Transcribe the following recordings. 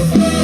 저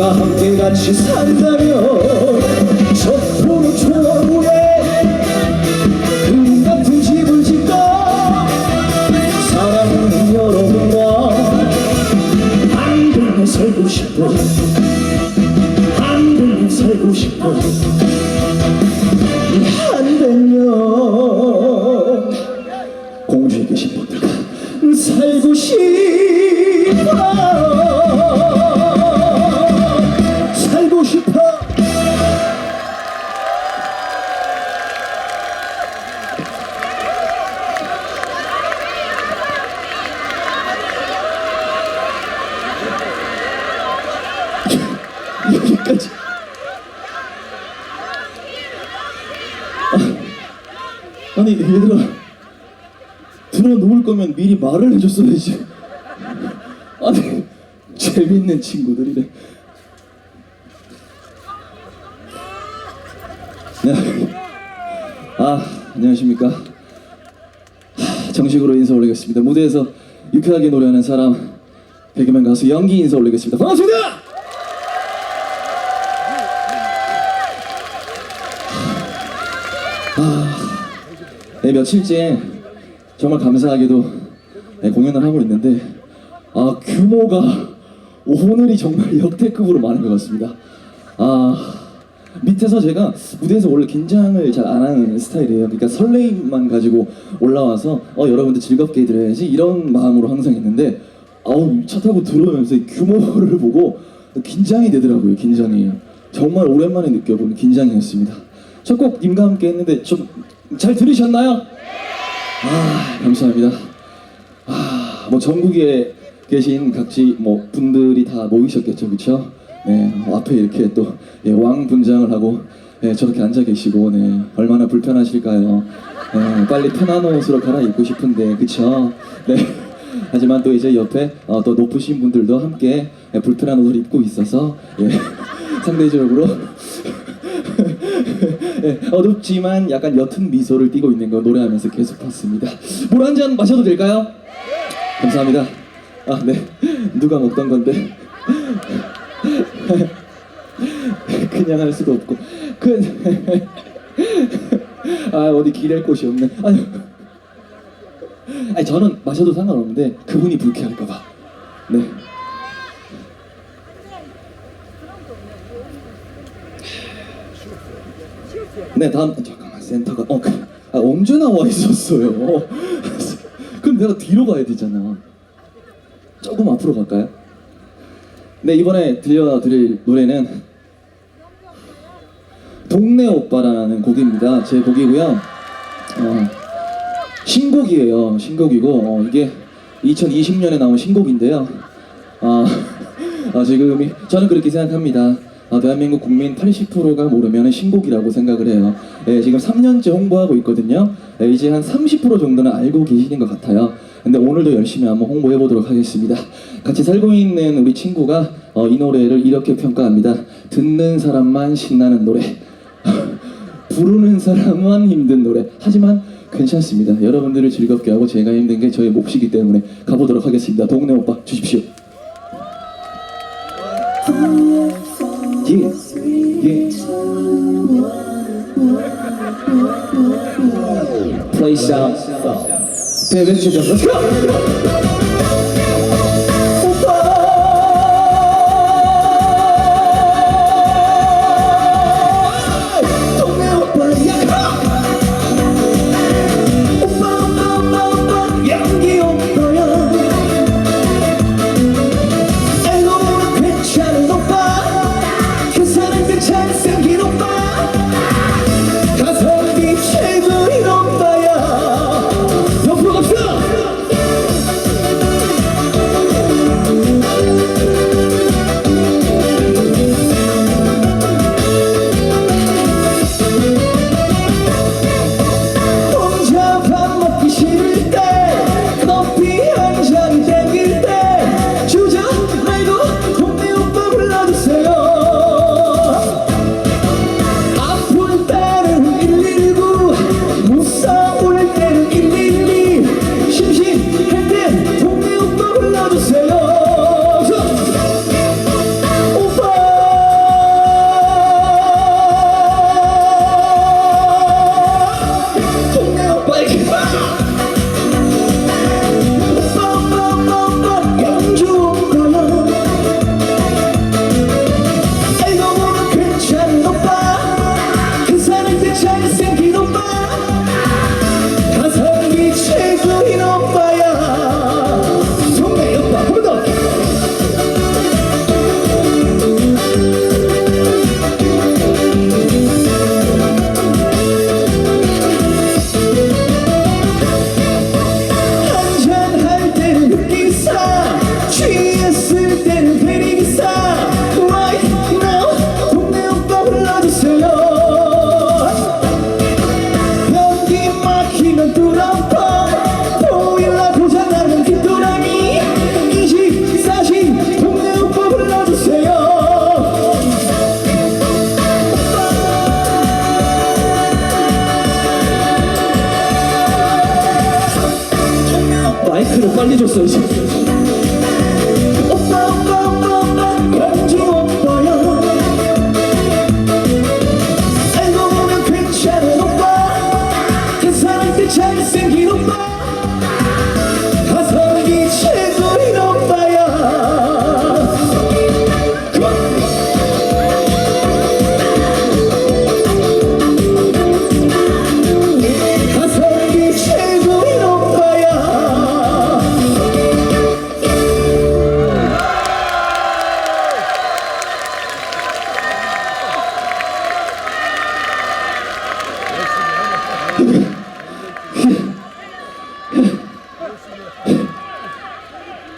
님과 함께 같이 산다면 초원 위에 그림 같은 집을 짓고 사랑하는 여러분과 한동안 살고 싶어. 한동안 살고 싶어 들어 놓을 거면 미리 말을 해줬어야지. 아니 재밌는 친구들이래 네. 아 안녕하십니까. 하, 정식으로 인사 올리겠습니다. 무대에서 유쾌하게 노래하는 사람 개그맨 가수 연기 인사 올리겠습니다. 반갑습니다! 네, 며칠째 정말 감사하게도 네, 공연을 하고 있는데 아 규모가 오늘이 정말 역대급으로 많은 것 같습니다. 아 밑에서 제가 무대에서 원래 긴장을 잘 안 하는 스타일이에요. 그러니까 설레임만 가지고 올라와서 어 여러분들 즐겁게 해드려야지 이런 마음으로 항상 있는데 아우 차 타고 들어오면서 이 규모를 보고 긴장이 되더라고요. 긴장이 정말 오랜만에 느껴보는 긴장이었습니다. 첫 곡 님과 함께 했는데 좀 잘 들으셨나요? 아 감사합니다. 아, 뭐 전국에 계신 각지 뭐 분들이 다 모이셨겠죠, 그렇죠? 네, 어, 앞에 이렇게 또 예, 왕 분장을 하고 예, 저렇게 앉아 계시고 네, 얼마나 불편하실까요? 네, 빨리 편한 옷으로 갈아입고 싶은데, 그렇죠? 네. 하지만 또 이제 옆에 어, 또 높으신 분들도 함께 예, 불편한 옷을 입고 있어서 예, 상대적으로 예, 어둡지만 약간 옅은 미소를 띠고 있는 거 노래하면서 계속 봤습니다. 물 한 잔 마셔도 될까요? 감사합니다. 아, 네. 누가 먹던 건데. 그냥 할 수도 없고. 그, 아, 어디 기댈 곳이 없네. 아니, 아니, 저는 마셔도 상관없는데, 그분이 불쾌할까봐. 네. 네, 다음, 잠깐만, 센터가, 어, 그, 아, 언제 나와 있었어요? 그럼 내가 뒤로 가야 되잖아. 조금 앞으로 갈까요? 네 이번에 들려드릴 노래는 동네 오빠라는 곡입니다. 제 곡이고요. 어, 신곡이에요. 신곡이고 어, 이게 2020년에 나온 신곡인데요. 어, 아, 지금 이- 저는 그렇게 생각합니다. 아, 대한민국 국민 80%가 모르면 신곡이라고 생각을 해요. 예, 지금 3년째 홍보하고 있거든요. 예, 이제 한 30% 정도는 알고 계시는 것 같아요. 근데 오늘도 열심히 한번 홍보해 보도록 하겠습니다. 같이 살고 있는 우리 친구가 어, 이 노래를 이렇게 평가합니다. 듣는 사람만 신나는 노래. 부르는 사람만 힘든 노래. 하지만 괜찮습니다. 여러분들을 즐겁게 하고 제가 힘든 게 저의 몫이기 때문에 가보도록 하겠습니다. 동네 오빠 주십시오. 예, 예. Play sound. 네, 왼쪽 좀. Let's go.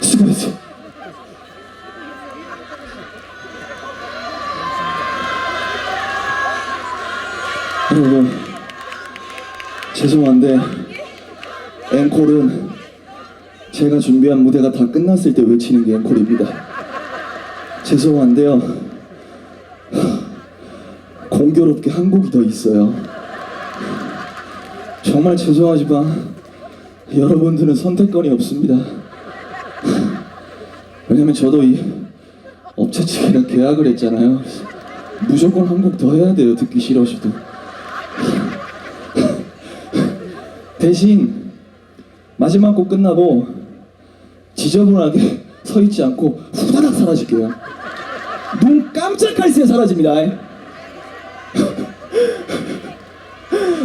수고했어. 여러분 죄송한데 앵콜은 제가 준비한 무대가 다 끝났을 때 외치는 게 앵콜입니다. 죄송한데요. 공교롭게 한 곡이 더 있어요. 정말 죄송하지만 여러분들은 선택권이 없습니다. 왜냐면 저도 이 업체 측이랑 계약을 했잖아요. 무조건 한 곡 더 해야 돼요. 듣기 싫어서도. 대신 마지막 곡 끝나고 지저분하게 서 있지 않고 후다닥 사라질게요. 눈 깜짝할 새 사라집니다.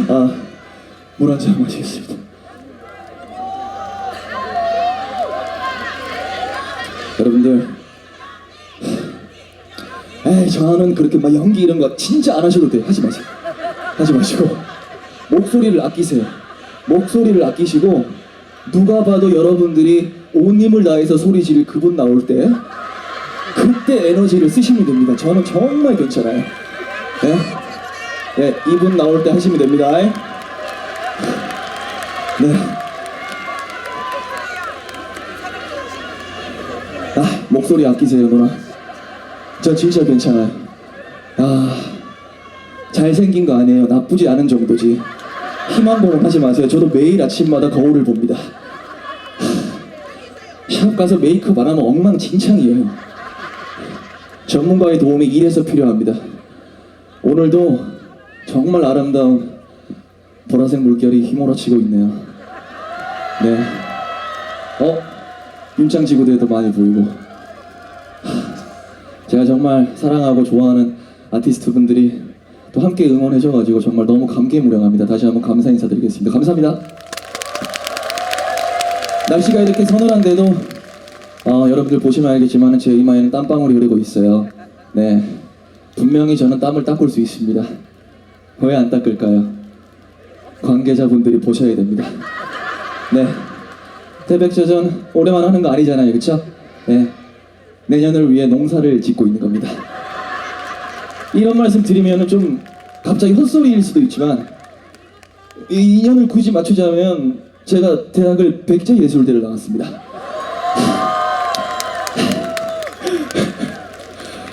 아, 물한잔 마시겠습니다. 여러분들, 에이 저는 그렇게 막 연기 이런 거 진짜 안 하셔도 돼. 하지 마세요. 하지 마시고 목소리를 아끼세요. 목소리를 아끼시고 누가 봐도 여러분들이 온 힘을 다해서 소리 지를 그분 나올 때 그때 에너지를 쓰시면 됩니다. 저는 정말 괜찮아요. 네, 네, 이분 나올 때 하시면 됩니다. 네. 아, 목소리 아끼세요, 누나. 저 진짜 괜찮아요. 아, 잘생긴 거 아니에요. 나쁘지 않은 정도지. 희망 고문 하지 마세요. 저도 매일 아침마다 거울을 봅니다. 샵 가서 메이크업 안 하면 엉망진창이에요. 전문가의 도움이 이래서 필요합니다. 오늘도 정말 아름다운 보라색 물결이 휘몰아치고 있네요. 네. 어? 윤창 지구대도 많이 보이고. 하, 제가 정말 사랑하고 좋아하는 아티스트 분들이 또 함께 응원해줘가지고 정말 너무 감개무량합니다. 다시 한번 감사 인사드리겠습니다. 감사합니다. 날씨가 이렇게 서늘한데도 어, 여러분들 보시면 알겠지만 제 이마에는 땀방울이 흐르고 있어요. 네, 분명히 저는 땀을 닦을 수 있습니다. 왜 안 닦을까요? 관계자분들이 보셔야 됩니다. 네, 태백저전 올해만 하는 거 아니잖아요, 그렇죠? 네, 내년을 위해 농사를 짓고 있는 겁니다. 이런 말씀 드리면 좀 갑자기 헛소리일 수도 있지만 이 인연을 굳이 맞추자면 제가 대학을 백제 예술대를 나왔습니다.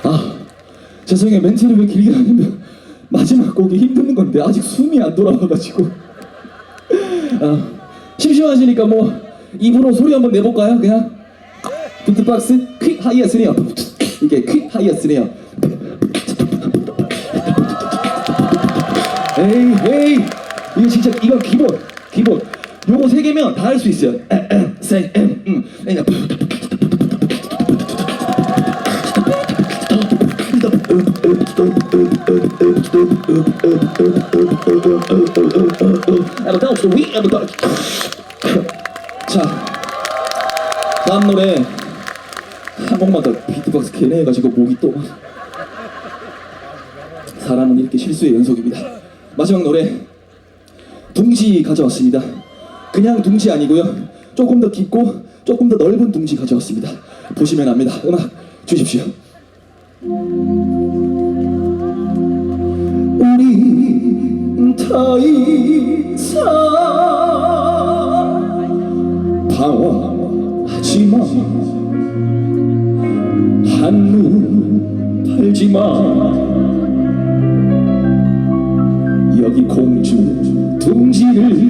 아 죄송해요 멘트를 왜 길게 하냐면 마지막 곡이 힘든 건데 아직 숨이 안 돌아와가지고 아, 심심하시니까 뭐 입으로 소리 한번 내볼까요? 그냥? 비트박스? 퀵 하이어 스네어 이게 퀵 하이어 스네어 에이 에이. 이거 진짜 이거 기본 기본. 요거 세 개면 다 할 수 있어요. 세, 음, 음, 자 다음 노래 한 번만 더 비트박스 걔네 해가지고 목이 또 사람은 이렇게 실수의 연속입니다. 마지막 노래 둥지 가져왔습니다. 그냥 둥지 아니고요. 조금 더 깊고 조금 더 넓은 둥지 가져왔습니다. 보시면 압니다. 음악 주십시오. 우리 더 이상 방황하지 마. 한눈 팔지 마. 여기 공주 둥지를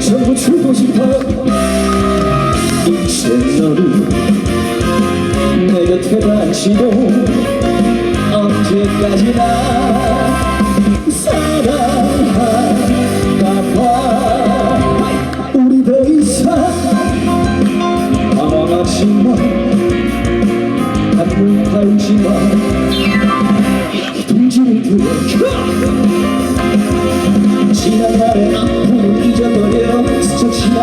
전부 주고 싶어 이제 너를 내 곁에 단치고 언제까지나 사랑할까 봐. 우리 더 이상 방황하지 마 한물 팔지 마 둥지를 들어 지나가는 아픔을 잊어버려 스쳐 지나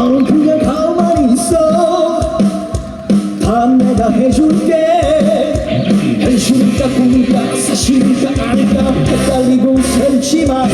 넌 그냥 가만히 있어. 다 내가 해줄게. 현실일까 꿈일까 사실일까 아닐까 헷갈리고 설치마